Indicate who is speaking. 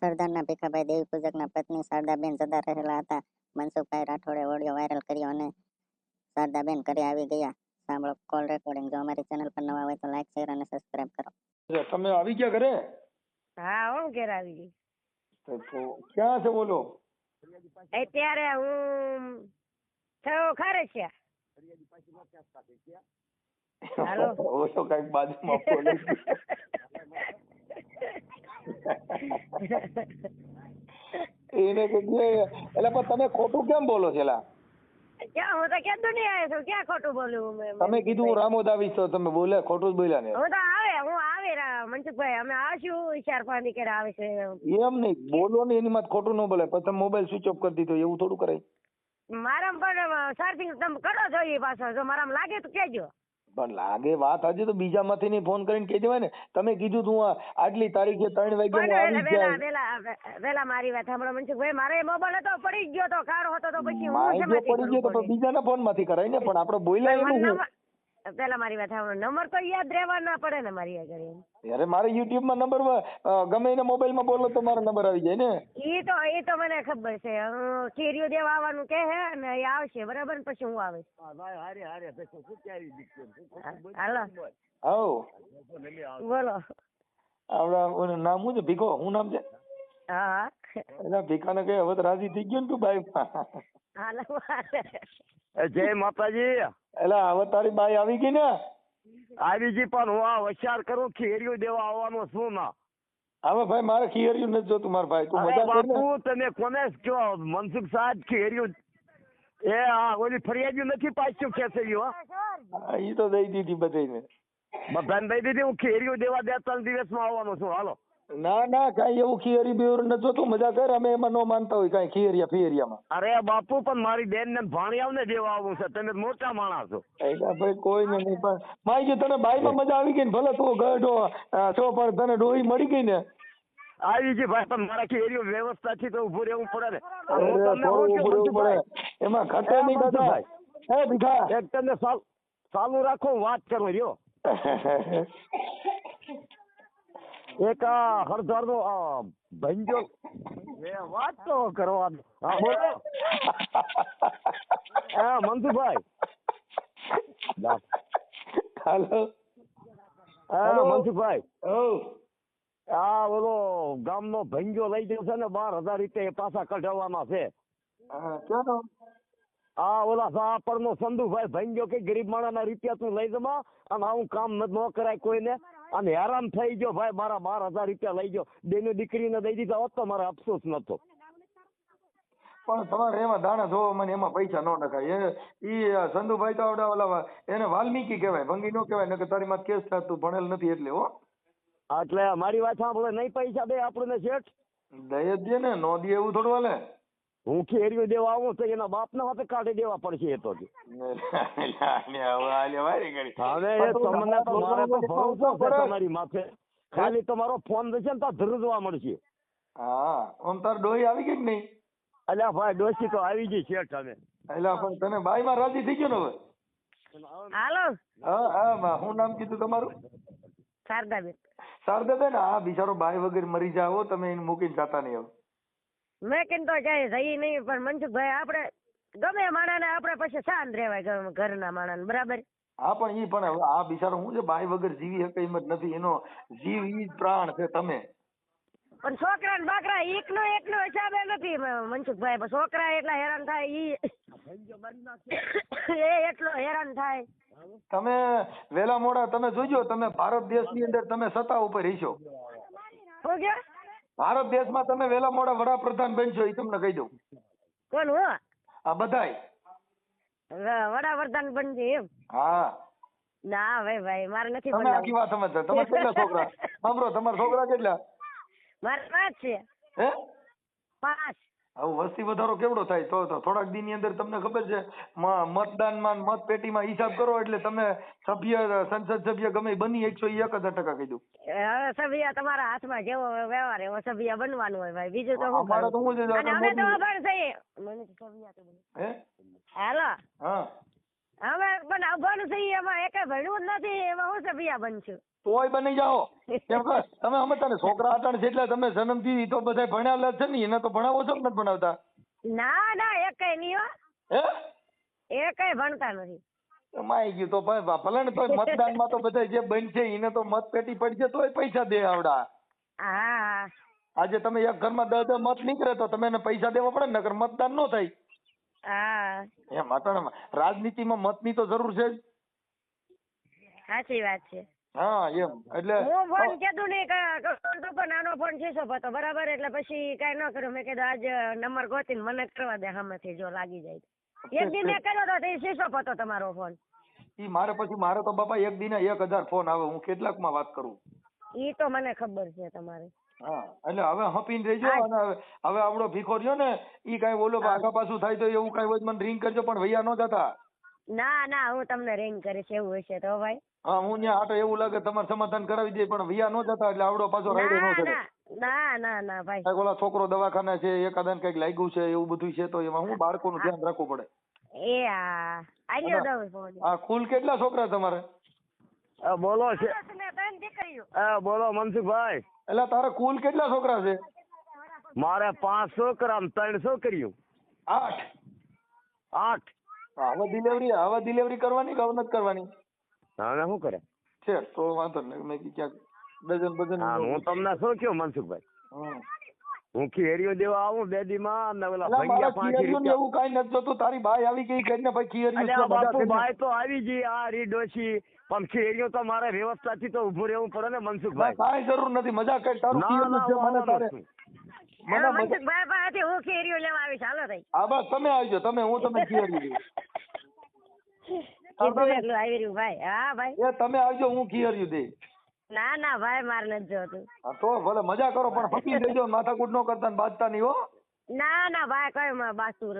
Speaker 1: સરદારના ભીખાભાઈ દેવી પૂજકના પત્ની શારદાબેન જતા રહેલા હતા. મનસુખભાઈ રાઠોડે ઓડિયો વાયરલ કર્યો અને શારદાબેન ઘરે આવી ગયા. સાંભળો કોલ રેકોર્ડિંગ જો અમારી ચેનલ પર નવા હોય તો લાઈક શેર અને સબસ્ક્રાઇબ કરો.
Speaker 2: તમે આવી ગયા ઘરે?
Speaker 3: હા હું ઘેર આવી ગઈ.
Speaker 2: તો ક્યાં છે બોલો?
Speaker 3: અત્યારે હું થયો ખારસિયા હાલો.
Speaker 2: ઓછો કંઈક બાજુમાં બોલે છે. એને એટલે પણ તમે ખોટું કેમ બોલો છો લા
Speaker 3: ક્યાં હું તો ક્યાં દુનિયા છું ક્યાં ખોટું બોલું મેં
Speaker 2: તમે કીધું હું રામોદ આવીશ તો તમે બોલે ખોટું જ બોલ્યા ને.
Speaker 3: હું તો આવે હું આવે મનસુખભાઈ અમે આવશું ચાર પાંચ દી આવે છે
Speaker 2: એમ. નહીં બોલો ને એની માં ખોટું ન બોલે પછી તમે મોબાઈલ સ્વિચ ઓફ કરી દીધો એવું થોડું કરાય.
Speaker 3: મારામાં પણ સર્ફિંગ તમે કરો છો એ પાછો જો મારામાં લાગે તો કહેજો.
Speaker 2: પણ લાગે વાત હજી તો બીજામાંથી નહીં ફોન કરીને કહી દેવાય ને. તમે કીધું તું આટલી તારીખે ત્રણ વાગે હું આવી
Speaker 3: વેલા
Speaker 2: જાય.
Speaker 3: વેલા વેલા મારી વાત સાંભળો મનસુખભાઈ મારે મોબાઈલ હતો પડી ગયો તો કાર હતો તો પછી હું
Speaker 2: પડી ગયો તો બીજાના ફોનમાંથી કરાય ને પણ આપણે બોલ્યા એનું
Speaker 3: પેલા મારી વાત સાંભળો. નંબર તો યાદ રહેવા ના પડે ને મારી આગળ એમ.
Speaker 2: અરે મારે યુટ્યુબમાં નંબર ગમે એને મોબાઈલમાં બોલો તો મારો નંબર આવી જાય ને.
Speaker 3: એ તો એ તો મને ખબર છે. હું કેરીઓ દેવા આવવાનું કે હે ને એ આવશે બરાબર? ને પછી હું આવીશ હાલો.
Speaker 2: હવ
Speaker 3: બોલો.
Speaker 2: આપડા નામ શું છે? ભીખો? હું નામ છે?
Speaker 3: હા. હા
Speaker 2: એના ભીખાને કે હવે તો રાજી થઈ ગયો ને તું બાઈ
Speaker 3: હાલો
Speaker 4: જય માતાજી.
Speaker 2: એટલે હવે તારી બાઈ આવી ગઈ ને?
Speaker 4: આવી જી પણ હું આ હોશિયાર કરું ખીરિયું દેવા આવવાનું શું ના.
Speaker 2: હવે ભાઈ મારે ખીયર્યું નથી જોતું મારા ભાઈ. તું મજા
Speaker 4: બાપુ તને કોને કયો? મનસુખ સાહેબ ખીરિયું એ આ ઓલી ફરિયાદી નથી પાછું ખેંચાયું
Speaker 2: હા, એ તો દઈ દીધી બધાને
Speaker 4: બધાને દઈ દીધી હું ખીરિયું દેવા બે ત્રણ દિવસમાં આવવાનો છું. હાલો.
Speaker 2: ના ના કઈ એવું ખીયરી બીવર નથી જોતું. મજા કર અમે એમાં નો માનતા હોય કઈ ખીયરિયા ફિયરિયામાં.
Speaker 4: અરે બાપુ પણ મારી બેન ને ભાણિયાઓને દેવા આવું છે. તમે મોટા માણસ છો.
Speaker 2: એટલે ભાઈ કોઈ ને નહીં પણ માઈ જે તને બાઈમાં મજા આવી ગઈ ને ભલે તું ગઢો છો પણ તને ડોહી મળી ગઈ ને.
Speaker 4: આવી ગઈ ભાઈ પણ મારા ખીયરી વ્યવસ્થા થી તો ઉભું રહેવું પડે ને. તમને છું
Speaker 2: પડે. એમાં
Speaker 4: ખટે
Speaker 2: નહીં દાદા હે
Speaker 4: ભાઈ? એક તમે સાલ- ચાલુ રાખો વાત કરો રહ્યો એક હળદર નો ભંજો. વાત તો કરવાનો. હા બોલો. હા મનસુખભાઈ.
Speaker 2: હાલો.
Speaker 4: હા. મનસુખભાઈ
Speaker 2: ઓ
Speaker 4: આ ઓલો ગામનો ભંજો લઈ ગયો છે ને બાર હજાર રીતે પાછા કઢાવવાના છે. આ ઓલા સાપર નો સંધુભાઈ ભંજો કે ગરીબ માણસના રૂપિયા તું લઈ જમા અને આવું કામ ન ન કરાય કોઈને. અને હેરાન થઈ ગયો. ભાઈ મારા બાર હજાર રૂપિયા લઈ ગયો. બેની દીકરીને દઈ દીધા. હોત તો મારે અફસોસ નતો
Speaker 2: પણ તમારે એમાં દાણા જોવો મને એમાં પૈસા ન નખાય. એ ઈ સંધુભાઈ તો આવડા ઓલા એને વાલ્મીકી કહેવાય ભંગી નો કહેવાય નકર તારી માં કેસ થાય તું ભણેલ નથી એટલે હો.
Speaker 4: એટલે મારી વાત સાંભળે નહીં પૈસા દે આપણને શેઠ.
Speaker 2: જ દે ને નો દે એવું થોડું હાલે.
Speaker 4: હું કેરીઓ દેવા આવું તો એના બાપના હાથે કાઢી દેવા પડશે એ તો
Speaker 2: હવે
Speaker 4: તમને તો મારે તો ભરોસો છે તમારી માથે. ખાલી તમારો ફોન થશે ને તો ધ્રુજવા મળશે.
Speaker 2: હા આમ તાર ડોહી આવી ગઈ કે નહીં?
Speaker 4: અલ્યા ભાઈ ડોસી તો આવી ગઈ શેઠ હવે.
Speaker 2: એટલે પણ તને બાઈ માં રાજી થઈ ગયો ને હવે?
Speaker 3: હાલો.
Speaker 2: હા હા બા નામ કીધું તમારું?
Speaker 3: શારદાબેન.
Speaker 2: શારદાબેન આ બિચારો બાઈ વગર મરી જાવ તમે એને મૂકીને જતા નહીં હવે
Speaker 3: મેં કીધું તો જાય જઈ નહીં પણ મનસુખભાઈ આપણે ગમે માણાને આપણે પછી શાંત રહેવાય ઘરના માણાને બરાબર?
Speaker 2: હા પણ ઈ પણ આ બિચારો હું છે બાઈ વગર જીવી શકે એમ જ નથી. એનો જીવ ઈ પ્રાણ છે તમે.
Speaker 3: પણ છોકરા ને બાકરા એકનો એકનો હિસાબે નથી મનસુખભાઈ. છોકરા એટલા હેરાન થાય ઈ એ એટલો હેરાન થાય.
Speaker 2: તમે વેલા મોડા તમે જોજો તમે ભારત દેશની અંદર તમે સત્તા ઉપર રહીશો.
Speaker 3: શું
Speaker 2: ભારત દેશમાં તમે વેલા મોડા વડાપ્રધાન બનશો એ તમને કહી દઉં.
Speaker 3: કોણ હો?
Speaker 2: આ બધાય.
Speaker 3: વડાપ્રધાન બનજે એમ?
Speaker 2: હા.
Speaker 3: ના ભાઈ ભાઈ મારે નથી
Speaker 2: તમે આખી વાત સમજતા. તમે કેટલા છોકરા. સાંભળો તમારા છોકરા કેટલા?
Speaker 3: મારે પાંચ છે.
Speaker 2: હે?
Speaker 3: પાંચ.
Speaker 2: હવે વસ્તી વધારો કેવડો થાય? તો થોડાક દી ની અંદર તમને ખબર છે મતદાનમાં મત પેટીમાં હિસાબ કરો એટલે તમે સભ્ય સંસદ સભ્ય ગમે બની એકસો એક હજાર ટકા કીધું
Speaker 3: હવે સભ્ય તમારા હાથમાં જેવો વ્યવહાર એવો સભ્ય બનવાનું હોય ભાઈ. બીજું તો
Speaker 2: હું તો હું છે
Speaker 3: અમે તો
Speaker 2: મોદી-
Speaker 3: અભણ છીએ મને સભ્ય તો બને.
Speaker 2: હે? હા.
Speaker 3: હવે આવવાનું છે એમાં એકે ભણ્યું જ નથી એમાં હું પિયા બનશું?
Speaker 2: તોય બની જાઓ. કેમ કે તમે સમજતા ને છોકરા છે એટલે તમે જન્મથી તો બધા ભણ્યા છે ને એને તો ભણાવો છો નથી ભણાવતા?
Speaker 3: ના ના એકે નહીં હો.
Speaker 2: એ
Speaker 3: કઈ ભણતા નથી.
Speaker 2: માઈ ગયું તો ભાઈ ભલે ને તોય મતદાનમાં તો બધા જે બનશે એને તો મત પેટી પડશે તોય પૈસા દે આવડા.
Speaker 3: હા.
Speaker 2: આજે તમે એક ઘરમાં દસ દસ મત નીકળે તો તમે એને પૈસા દેવા પડે નગર મતદાન નો થાય.
Speaker 3: હા.
Speaker 2: એમ અટાણે રાજનીતિમાં મતની તો જરૂર છે જ.
Speaker 3: સાચી વાત છે.
Speaker 2: હા એમ. એટલે
Speaker 3: હું ફોન કીધું નહીં કે તો પણ નાનો ફોન શીશો હતો બરાબર? એટલે પછી કઈ ન કર્યું મેં કીધું આજ નંબર ગોતીને મને કરવા દે સામેથી જો લાગી જાય એક દી મેં કર્યો તો એ શીશો હતો તમારો ફોન.
Speaker 2: ઈ મારે પછી મારે તો બાપા એક દિને એક હજાર ફોન આવે. હું કેટલાકમાં વાત કરું?
Speaker 3: ઈ તો મને ખબર છે તમારે.
Speaker 2: હા એટલે હવે હપીને રહેજો અને હવે આપણો ભીખો રહ્યો ને ઈ કાંઈ ઓલો આગા પાછું થાય તો એવું કાંઈ હોય તો મને રિંગ કરજો પણ વૈયા ન જતા.
Speaker 3: ના ના હું તમને રિંગ કરીશ એવું હશે તો ભાઈ.
Speaker 2: હા હું ત્યાં આટો એવું લાગે તમારે સમાધાન કરાવી દે પણ વૈયા ન જતા એટલે આવડો પાછો રાઈડો ન
Speaker 3: ના ના ના ના ભાઈ.
Speaker 2: ઓલા છોકરો દવાખાને છે એકાદન કંઈક લાગ્યું છે એવું બધું છે તો એમાં હું બાળકોનું ધ્યાન રાખવું પડે.
Speaker 3: એ આ
Speaker 2: આ કુલ કેટલા છોકરા તમારે?
Speaker 4: આ બોલો છે. આ બોલો મનસુખભાઈ.
Speaker 2: એટલે તારે કુલ કેટલા છોકરા છે?
Speaker 4: મારે પાંચ છોકરા ત્રણ છોકરીઓ
Speaker 2: આઠ.
Speaker 4: આઠ.
Speaker 2: હવે ડિલિવરી હવે ડિલિવરી કરવાની કે હવે નથી કરવાની?
Speaker 4: હવે શું કરે?
Speaker 2: છે તો વાંધો નહીં. મેં ક્યાંક ડઝન બજન
Speaker 4: હા હું તમને શું કહ્યું મનસુખભાઈ?
Speaker 2: હમ.
Speaker 4: હું ખીરીઓ દેવા આવું બે દી માં ઓલા ભંગ્યા પાંચ
Speaker 2: એવું કઈ નથી જોતું તારી બાઈ આવી ગઈ કરીને ભાઈ બધા
Speaker 4: બાપુ તો આવી ગઈ આ રીડોશી પણ ખીરીઓ તો મારે વ્યવસ્થાથી તો ઉભું રહેવું પડે ને મનસુખભાઈ.
Speaker 2: કઈ જરૂર નથી. મજા કઈ તારું મને તારે મને
Speaker 3: મનસુખભાઈ પાસેથી હું ખીરીઓ લેવા આવીશ. હાલો ભાઈ
Speaker 2: હા બસ તમે આવજો તમે હું
Speaker 3: તમે ભાઈ.
Speaker 2: તમે આવજો હું ખીયરિયું દઈશ.
Speaker 3: ના ના ભાઈ માર નથી જોતું.
Speaker 2: તો ભલે મજા કરો પણ ફકી દેજો માથાકૂટ ન કરતા ને બાજતા નહીં હો.
Speaker 3: ના ના ભાઈ કઈ બાસુ